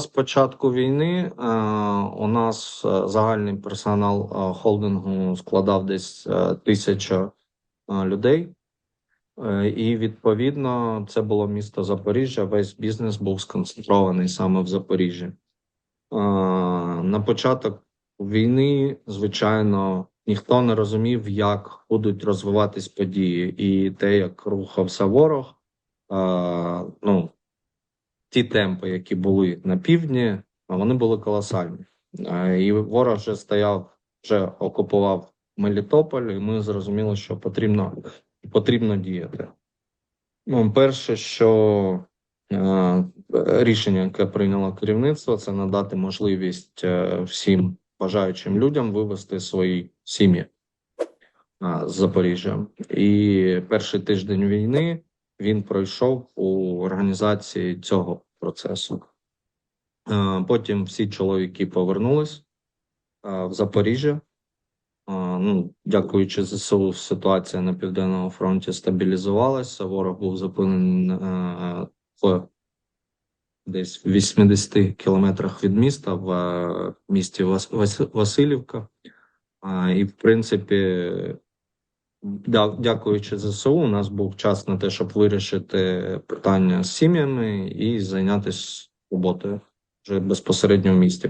З початку війни е, у нас е, загальний персонал е, холдингу складав десь тисяча людей, і відповідно це було місто Запоріжжя. Весь бізнес був сконцентрований саме в Запоріжжі. На початок війни, звичайно, ніхто не розумів, як будуть розвиватись події, і те, як рухався ворог. Ну, ті темпи, які були на півдні, вони були колосальні. І ворог вже стояв, вже окупував Мелітополь, і ми зрозуміли, що потрібно, потрібно діяти. Ну, перше, що рішення, яке прийняло керівництво, це надати можливість е, всім бажаючим людям вивести свої сім'ї з Запоріжжя. І перший тиждень війни він пройшов у організації цього процесу. Е, Потім всі чоловіки повернулись е, в Запоріжжя. Е, Ну, дякуючи ЗСУ, ситуація на південному фронті стабілізувалася. Ворог був зупинений десь в 80 кілометрах від міста в місті Вас- Вас- Васильівка. І, в принципі, дякуючи ЗСУ, у нас був час на те, щоб вирішити питання з сім'ями і зайнятися роботою вже безпосередньо в місті.